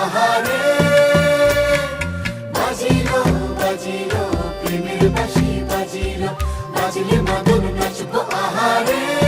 আহারে বাজিলো বাজিলো প্রেমের বাঁশি বাজিলো বাজলে মদন নাচবো আহারে।